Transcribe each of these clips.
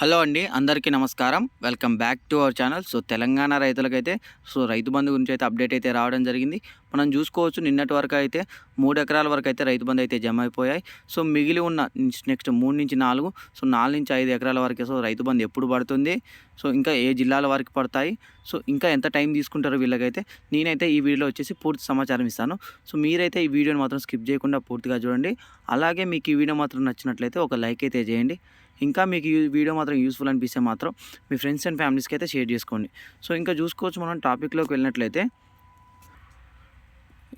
Hello అండి అందరికీ నమస్కారం. Welcome back to our channel. So Telangana రైతులకైతే సో రైతు బంధు గురించి అయితే అప్డేట్ అయితే రావడం జరిగింది. మనం చూసుకోవచ్చు నిన్నటి వరకు అయితే మూడు ఎకరాల వరకు అయితే రైతు బంధు అయితే జమ అయిపోయాయి. సో మిగిలి ఉన్న నెక్స్ట్ మూడు నుంచి నాలుగు సో నాలుగు నుంచి ఐదు ఎకరాల వరకు సో రైతు బంధు ఎప్పుడు పడుతుంది? సో ఇంకా ఏ జిల్లాల వరకు పడతాయి? సో ఇంకా ఎంత టైం తీసుకుంటారో వీళ్ళకైతే? నేనైతే ఈ వీడియోలో వచ్చేసి పూర్తి సమాచారం ఇస్తాను. సో మీరైతే ఈ వీడియోని మాత్రం స్కిప్ చేయకుండా పూర్తిగా చూడండి. అలాగే మీకు ఈ వీడియో మాత్రం నచ్చినట్లయితే ఒక లైక్ అయితే చేయండి. ఇంకా మీకు వీడియో మాత్రం యూస్ఫుల్ అనిపిస్తే మాత్రం మీ ఫ్రెండ్స్ అండ్ ఫ్యామిలీస్కి అయితే షేర్ చేసుకోండి. సో ఇంకా చూసుకోవచ్చు మనం టాపిక్లోకి వెళ్ళినట్లయితే.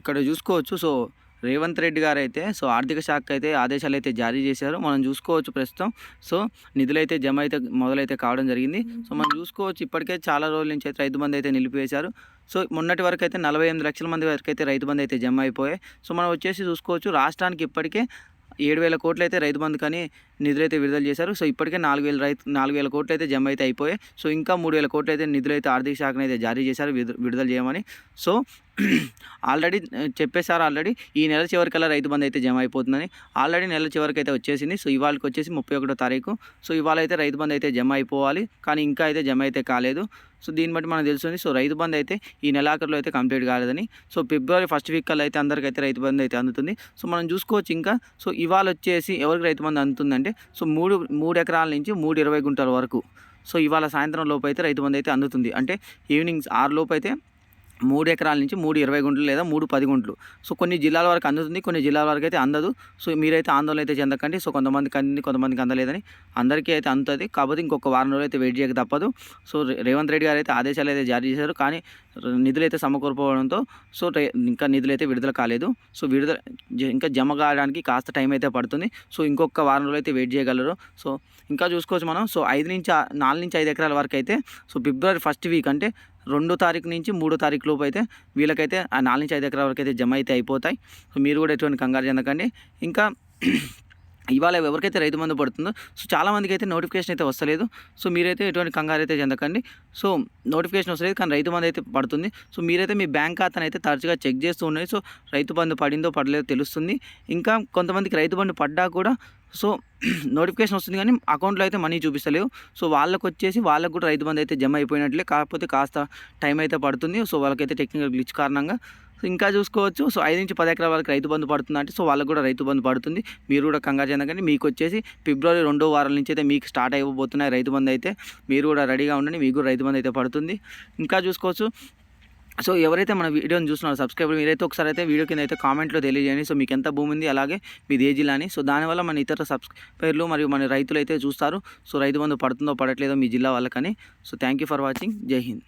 ఇక్కడ చూసుకోవచ్చు. సో రేవంత్ రెడ్డి గారు అయితే సో ఆర్థిక శాఖ అయితే ఆదేశాలు అయితే జారీ చేశారు. మనం చూసుకోవచ్చు ప్రస్తుతం. సో నిధులైతే జమ అయితే మొదలైతే కావడం జరిగింది. సో మనం చూసుకోవచ్చు. ఇప్పటికే చాలా రోజుల నుంచి అయితే రైతు బంధు అయితే నిలిపివేశారు. సో మొన్నటి వరకు అయితే నలభై ఎనిమిది లక్షల మంది వరకు అయితే రైతు బంధు అయితే జమ అయిపోయాయి. సో మనం వచ్చేసి చూసుకోవచ్చు. రాష్ట్రానికి ఇప్పటికే ఏడు వేల కోట్లు అయితే రైతు బంధు కానీ నిధులు అయితే విడుదల చేశారు. సో ఇప్పటికే నాలుగు వేల రైతు నాలుగు వేల కోట్లు అయితే జమ అయితే అయిపోయాయి. సో ఇంకా మూడు వేల కోట్లు అయితే నిధులు అయితే ఆర్థిక శాఖను అయితే జారీ చేశారు విడుదల చేయమని. సో ఆల్రెడీ చెప్పేశారు ఆల్రెడీ ఈ నెల చివరికల్లా రైతు బంధు అయితే జమ అయిపోతుందని. ఆల్రెడీ నెల చివరికి అయితే వచ్చేసింది. సో ఇవాళకి వచ్చేసి ముప్పై ఒకటో తారీఖు. సో ఇవాళ అయితే రైతు బంధు అయితే జమ అయిపోవాలి. కానీ ఇంకా అయితే జమ అయితే కాలేదు. సో దీన్ని బట్టి మనకు తెలుస్తుంది. సో రైతు బంధు అయితే ఈ నెలాఖరులో అయితే కంప్లీట్ కాలేదని. సో ఫిబ్రవరి ఫస్ట్ వీక్ కల్లా అయితే అందరికైతే రైతు బంధు అయితే అందుతుంది. సో మనం చూసుకోవచ్చు ఇంకా. సో ఇవాళ వచ్చేసి ఎవరికి రైతు బంధు అందుతుందంటే సో మూడు మూడు ఎకరాల నుంచి మూడు ఇరవై గుంటల వరకు. సో ఇవాళ సాయంత్రం లోపు అయితే రైతు బంధు అయితే అందుతుంది. అంటే ఈవినింగ్ ఆరు లోపు అయితే మూడు ఎకరాల నుంచి మూడు ఇరవై గుంటలు లేదా మూడు పది గుంటలు సో కొన్ని జిల్లాల వరకు అందుతుంది కొన్ని జిల్లాల వరకు అయితే అందదు. సో మీరైతే ఆందోళన అయితే చెందకండి. సో కొంతమందికి అందింది కొంతమందికి అందలేదని. అందరికీ అయితే అందుతుంది కాకపోతే ఇంకొక వారం రోజులు అయితే వెయిట్ చేయక తప్పదు. సో రేవంత్ రెడ్డి గారు అయితే ఆదేశాలు అయితే జారీ చేశారు. కానీ నిధులు అయితే సమకూరపోవడంతో సో ఇంకా నిధులు అయితే విడుదల కాలేదు. సో విడుదల జ- ఇంకా జమ కావడానికి కాస్త టైం అయితే పడుతుంది. సో ఇంకొక వారం రోజులు అయితే వెయిట్ చేయగలరు. సో ఇంకా చూసుకోవచ్చు మనం. సో ఐదు నుంచి నాలుగు నుంచి ఐదు ఎకరాల వరకు అయితే సో ఫిబ్రవరి ఫస్ట్ వీక్ అంటే రెండో తారీఖు నుంచి మూడో తారీఖు లోపు అయితే వీళ్ళకైతే ఆ నాలుగు నుంచి ఐదు ఎకరాల వరకు అయితే జమ అయితే అయిపోతాయి. సో మీరు కూడా ఎటువంటి కంగారు చెందకండి. ఇంకా ఇవాళ ఎవరికైతే రైతు మందు పడుతుందో సో చాలామందికి అయితే నోటిఫికేషన్ అయితే వస్తలేదు. సో మీరైతే ఎటువంటి కంగారు అయితే చెందకండి. సో నోటిఫికేషన్ వస్తలేదు కానీ రైతు బంధు అయితే పడుతుంది. సో మీరైతే మీ బ్యాంక్ ఖాతాను అయితే తరచుగా చెక్ చేస్తూ ఉన్నాయి సో రైతు బంధు పడిందో పడలేదో తెలుస్తుంది. ఇంకా కొంతమందికి రైతు బంధు పడ్డా కూడా సో నోటిఫికేషన్ వస్తుంది కానీ అకౌంట్లో అయితే మనీ చూపిస్తలేవు. సో వాళ్ళకు వచ్చేసి వాళ్ళకు కూడా రైతు బంధు అయితే జమ అయిపోయినట్లే. కాకపోతే కాస్త టైం అయితే పడుతుంది. సో వాళ్ళకైతే టెక్నికల్ గ్లిచ్ కారణంగా సో ఇంకా చూసుకోవచ్చు. సో ఐదు నుంచి పది ఎకరాల వరకు రైతు బంధు పడుతుంది అంటే సో వాళ్ళకు కూడా రైతు బంధు పడుతుంది. మీరు కూడా కంగారు చెందకండి మీకు వచ్చేసి ఫిబ్రవరి రెండో వారం నుంచి అయితే మీకు స్టార్ట్ అయిపోతున్నాయి రైతు బంధు అయితే. మీరు కూడా రెడీగా ఉండండి. మీకు కూడా రైతు బంధు అయితే పడుతుంది. ఇంకా చూసుకోవచ్చు. సో ఎవరైతే మన వీడియోని చూస్తున్నారో సబ్స్క్రైబర్ మీరైతే ఒకసారి అయితే వీడియో కింద అయితే కామెంట్లో తెలియజేయండి. సో మీకు ఎంత భూమి ఉంది? అలాగే మీది ఏ జిల్లా అని. సో దానివల్ల మన ఇతర సబ్స్క్రైబర్లు మరియు మన రైతులు అయితే చూస్తారు. సో రైతు బంధు పడుతుందో పడట్లేదో మీ జిల్లా వాళ్ళకని. So thank you for watching. జై హింద్.